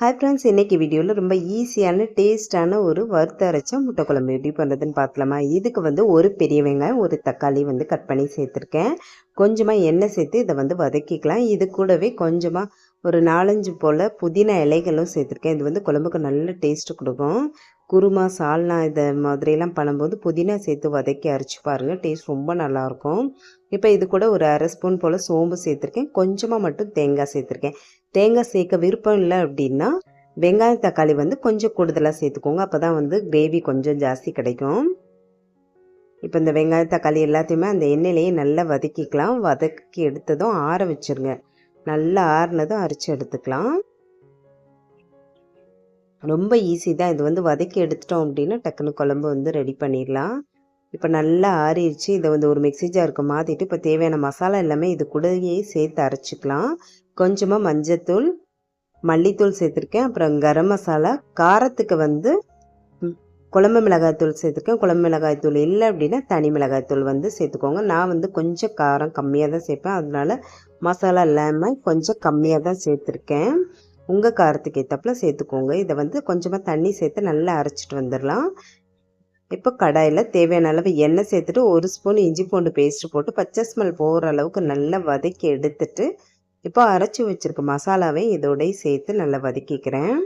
Hi friends இன்றைக்கி வீடியோவில் ரொம்ப ஈஸியான டேஸ்ட்டான ஒரு வறுத்த அரைச்ச முட்டை குழம்பு எப்படி பண்ணுறதுன்னு பார்க்கலாமா? இதுக்கு வந்து ஒரு பெரிய வெங்காயம் ஒரு தக்காளி வந்து கட் பண்ணி சேர்த்துருக்கேன். கொஞ்சமாக எண்ணெய் சேர்த்து இதை வந்து வதக்கிக்கலாம். இது கூடவே கொஞ்சமாக ஒரு நாலஞ்சு போல் புதினா இலைகளும் சேர்த்துருக்கேன். இது வந்து குழம்புக்கு நல்ல டேஸ்ட்டு கொடுக்கும். குருமா சால்னா இதை மாதிரிலாம் பண்ணும்போது புதினா சேர்த்து வதக்கி அரைச்சி பாருங்கள் டேஸ்ட் ரொம்ப நல்லாயிருக்கும். இப்போ இது கூட ஒரு அரை ஸ்பூன் போல் சோம்பு சேர்த்துருக்கேன். கொஞ்சமாக மட்டும் தேங்காய் சேர்த்துருக்கேன். தேங்காய் சேர்க்க விருப்பம் இல்லை அப்படின்னா வெங்காயம் தக்காளி வந்து கொஞ்சம் கூடுதலாக சேர்த்துக்கோங்க. அப்போ தான் வந்து கிரேவி கொஞ்சம் ஜாஸ்தி கிடைக்கும். இப்போ இந்த வெங்காயம் தக்காளி எல்லாத்தையுமே அந்த எண்ணெயிலேயே நல்லா வதக்கிக்கலாம். வதக்கி எடுத்ததும் ஆற வச்சுருங்க. நல்லா ஆறுனதும் அரைச்சி எடுத்துக்கலாம். ரொம்ப ஈஸி தான். இது வந்து வதக்கி எடுத்துட்டோம் அப்படின்னா டக்குன்னு குழம்பு வந்து ரெடி பண்ணிடலாம். இப்போ நல்லா ஆறிடுச்சு. இதை வந்து ஒரு மிக்சி ஜாருக்கு மாற்றிட்டு இப்போ தேவையான மசாலா எல்லாமே இது கூடயே சேர்த்து அரைச்சிக்கலாம். கொஞ்சமாக மஞ்சத்தூள் மல்லித்தூள் சேர்த்துருக்கேன். அப்புறம் கரம் மசாலா. காரத்துக்கு வந்து குழம்பு மிளகாய்த்தூள் சேர்த்துக்கேன். குழம்பு மிளகாய்த்தூள் இல்லை அப்படின்னா தனி மிளகாய்த்தூள் வந்து சேர்த்துக்கோங்க. நான் வந்து கொஞ்சம் காரம் கம்மியாக தான் சேர்ப்பேன். அதனால மசாலா இல்லாமல் கொஞ்சம் கம்மியாக தான் சேர்த்துருக்கேன். உங்கள் காரத்துக்கு ஏற்றப்பில் சேர்த்துக்கோங்க. இதை வந்து கொஞ்சமாக தண்ணி சேர்த்து நல்லா அரைச்சிட்டு வந்துடலாம். இப்போ கடாயில் தேவையான அளவு எண்ணெய் சேர்த்துட்டு ஒரு ஸ்பூன் இஞ்சி பூண்டு பேஸ்ட் போட்டு பச்சை ஸ்மெல் போகிற அளவுக்கு நல்லா வதக்கி எடுத்துட்டு இப்போ அரைச்சி வச்சுருக்க மசாலாவை இதோடய சேர்த்து நல்லா வதக்கிக்கிறேன்.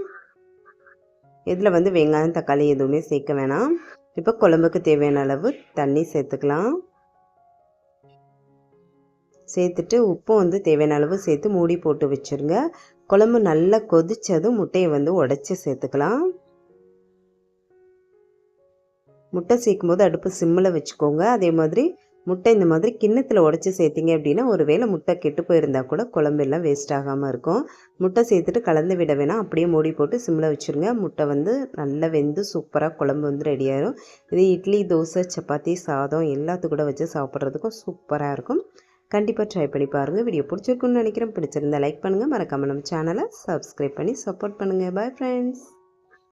இதில் வந்து வெங்காயம் தக்காளி எதுவுமே சேர்க்க வேணாம். இப்போ குழம்புக்கு தேவையான அளவு தண்ணி சேர்த்துக்கலாம். சேர்த்துட்டு உப்பும் வந்து தேவையான அளவு சேர்த்து மூடி போட்டு வச்சுருங்க. குழம்பு நல்லா கொதித்ததும் முட்டையை வந்து உடச்சி சேர்த்துக்கலாம். முட்டை சேர்க்கும் போது அடுப்பு சிம்மில் வச்சுக்கோங்க. அதே மாதிரி முட்டை இந்த மாதிரி கிண்ணத்தில் உடச்சி சேர்த்திங்க அப்படின்னா ஒரு வேளை முட்டை கெட்டு போயிருந்தால் கூட குழம்பெல்லாம் வேஸ்ட் ஆகாமல் இருக்கும். முட்டை சேர்த்துட்டு கலந்து விட வேணாம். அப்படியே மூடி போட்டு சிம்மில் வச்சுருங்க. முட்டை வந்து நல்லா வெந்து சூப்பராக குழம்பு வந்து ரெடியாகிடும் இது இட்லி தோசை சப்பாத்தி சாதம் எல்லாத்து கூட வச்சு சாப்பிட்றதுக்கும் சூப்பராக இருக்கும். கண்டிப்பாக ட்ரை பண்ணி பாருங்கள் வீடியோ பிடிச்சிருக்குன்னு நினைக்கிறேன். பிடிச்சிருந்தா லைக் பண்ணுங்கள் மறக்காமல் நம்ம சேனலை சப்ஸ்கிரைப் பண்ணி சப்போர்ட் பண்ணுங்கள் பாய் ஃப்ரெண்ட்ஸ்